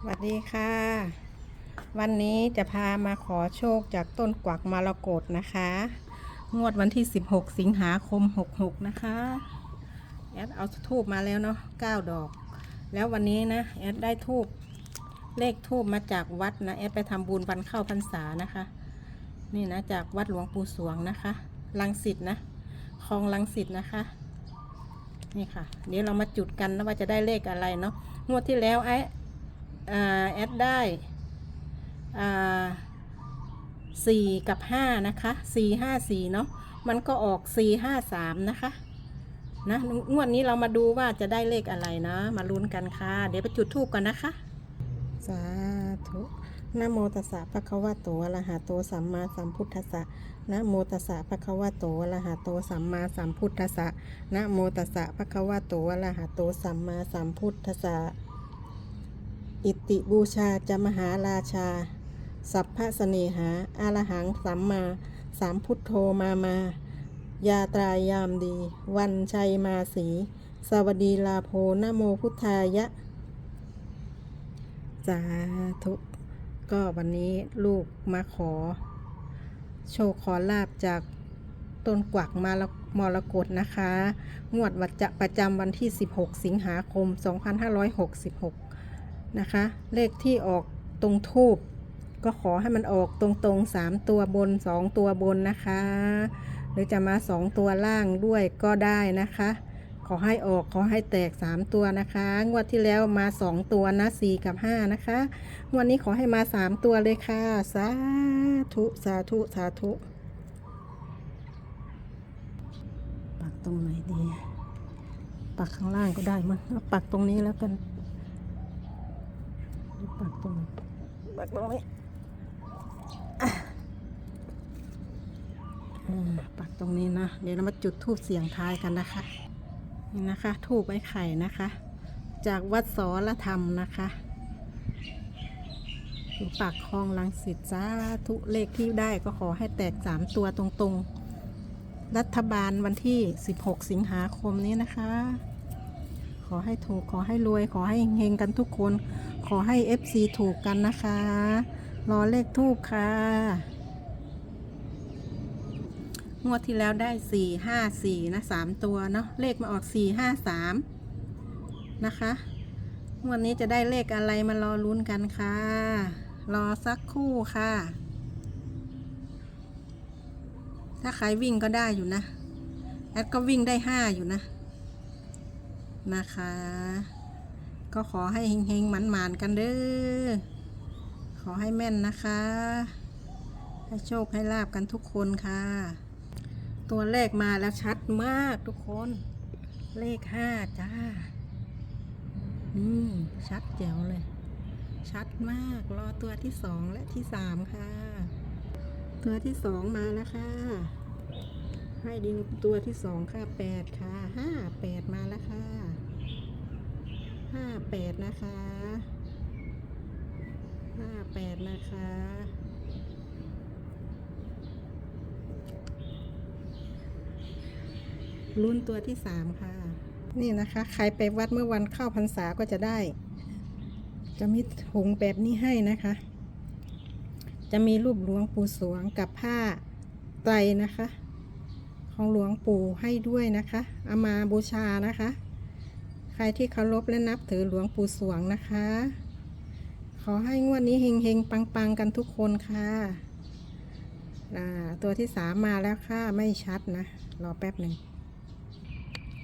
สวัสดีค่ะ วันนี้จะพามาขอโชคจากต้นกวักมรกตนะคะ งวดวันที่ 16 สิงหาคม 66 นะคะ แอดเอาทูบมาแล้วเนาะ9ดอก แล้ววันนี้นะ แอดได้ทูบเลขทูบมาจากวัดนะ แอดไปทำบุญวันเข้าพรรษานะคะ นี่นะจากวัดหลวงปู่สวงนะคะลังสิตนะคลองลังสิตนะคะนี่ค่ะ เดี๋ยวเรามาจุดกันนะว่าจะได้เลขอะไรเนาะงวดที่แล้วไอ้ แอดได้อ่าสี่กับห้านะคะสี่ห้าสี่เนาะมันก็ออกสี่ห้าสามนะคะนะงวดนี้เรามาดูว่าจะได้เลขอะไรนะ มาลุ้นกันค่ะ เดี๋ยวไปจุดทูปกันนะคะ สาธุนะโมตัสสะภะคะวะโตอะระหะโตสัมมาสัมพุทธัสสะนะโมตัสสะภะคะวะโตอะระหะโตสัมมาสัมพุทธัสสะนะโมตัสสะภะคะวะโตอะระหะโตสัมมาสัมพุทธัสสะ อิติบูชาจะมหาราชา สัพพะเสเนหา อารหังสัมมา สามพุทโธมามายาตรายามดี วันชัยมาสี สวัสดีลาโพนโมพุทธายะ สาธุ ก็วันนี้ลูกมาขอ โชคขอลาบจากต้นกวักมาละมรกตนะคะ งวดวัดจะประจำวันที่ 16 สิงหาคม 2566 นะคะ เลขที่ออกตรงทูบก็ขอให้มันออกตรงๆ 3 ตัวบน 2 ตัวบนนะคะ หรือจะมา 2 ตัวล่างด้วยก็ได้นะคะ ขอให้ออกขอให้แตก 3 ตัวนะคะ งวดที่แล้วมา 2 ตัวนะ 4 กับ 5 นะคะงวดนี้ขอให้มา 3 ตัวเลยค่ะ สาธุสาธุสาธุปักตรงไหนดี ปักข้างล่างก็ได้มั้งปักตรงนี้แล้วกัน ปักตรงไหนปักตรงนี้อะอืมปักตรงนี้นะ เดี๋ยวเรามาจุดทูบเสียงทายกันนะคะ นี่นะคะทูบไอ้ไข่นะคะ จากวัดสรธรรมนะคะอยู่ปากคลองลังสิตสาธุเลขที่ได้ก็ขอให้แตกสามตัวตรงๆ รัฐบาลวันที่ 16 สิงหาคมนี้นะคะ ขอให้ถูกขอให้รวยขอให้เฮงๆกันทุกคน ขอให้ FC ถูกกันนะคะ รอเลขทูบค่ะ งวดที่แล้วได้ 4 5 4 นะ 3 ตัวเนาะ เลขมาออก 4 5 3 นะคะ งวดนี้จะได้เลขอะไรมารอลุ้นกันค่ะ รอสักครู่ค่ะ ถ้าใครวิ่งก็ได้อยู่นะ แอดก็วิ่งได้ห้าอยู่นะ นะคะ ก็ขอให้เฮงๆหมันๆกันเด้อ ขอให้แม่นนะคะ ให้โชคให้ลาบกันทุกคนค่ะ ตัวเลขมาแล้วชัดมากทุกคน เลขห้าจ้า นี่ชัดแจ๋วเลย ชัดมาก รอตัวที่สองและที่สามค่ะ ตัวที่สองมาแล้วค่ะให้ดิงตัวที่สองค่ะแปดค่ะห้าแปดมาแล้วค่ะ ห้าแปดนะคะห้าแปดนะคะรุ่นตัวที่สามค่ะ นี่นะคะ ใครไปวัดเมื่อวันเข้าพรรษาก็จะได้ จะมีถุงแบบนี้ให้นะคะ จะมีรูปหลวงปู่สวงกับผ้าไตรนะคะ ของหลวงปู่ให้ด้วยนะคะ เอามาบูชานะคะ ใครที่เคารพและนับถือหลวงปู่สวงนะคะ ขอให้งวดนี้เฮงๆ ปังๆ กันทุกคนค่ะอ่าตัวที่สามมาแล้วค่ะไม่ชัดนะ รอแป๊บหนึ่ง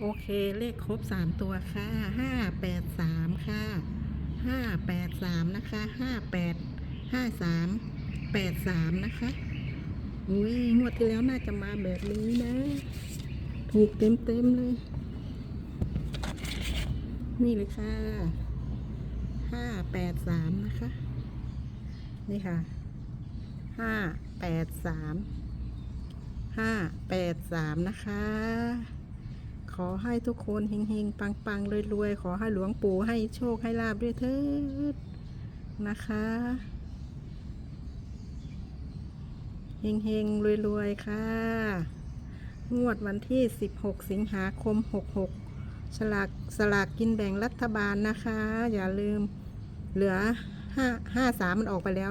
โอเคเลขครบสามตัวค่ะห้าแปดสามค่ะห้าแปดสามนะคะห้าแปดห้าสามแปดสามนะคะอุ้ยงวดที่แล้วน่าจะมาแบบนี้นะ ถูกเต็มเต็มเลย นี่เลยค่ะห้าแปดสามนะคะ นี่ค่ะห้าแปดสามห้าแปดสามนะคะ ขอให้ทุกคนเฮงๆ ปังๆรวยๆ ขอให้หลวงปู่ให้โชคให้ลาบด้วยเถิดนะคะเฮงๆรวยๆ ค่ะ งวดวันที่ 16 สิงหาคม 66 สลากสลากกินแบ่งรัฐบาลนะคะ อย่าลืมเหลือห้าห้าสามมันออกไปแล้ว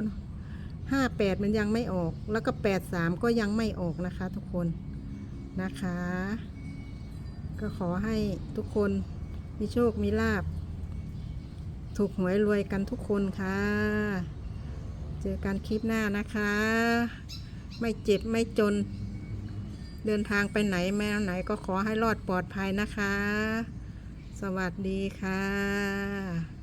ห้าแปดมันยังไม่ออก แล้วก็แปดสามก็ยังไม่ออกนะคะ ทุกคนนะคะ ก็ขอให้ทุกคนมีโชคมีลาบ ถูกหวยรวยกันทุกคนค่ะ เจอกันคลิปหน้านะคะ ไม่เจ็บไม่จน เดินทางไปไหนแมวไหนก็ขอให้รอดปลอดภัยนะคะ สวัสดีค่ะ